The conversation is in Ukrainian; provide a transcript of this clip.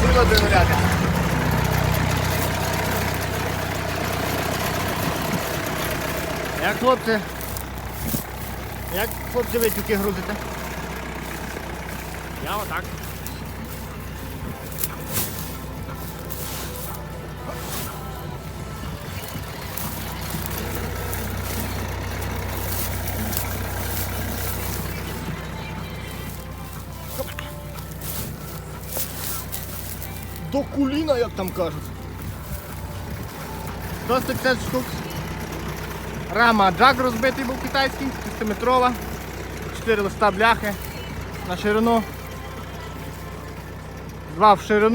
Сила доверяти. Як хлопці? Як хлопці ви тюки грузите? Я отак. До куліна, як там кажуть. 150 штук. Рама джаг розбитий був китайський, 6-метрова. 4 листа бляхи на ширину. Два в ширину.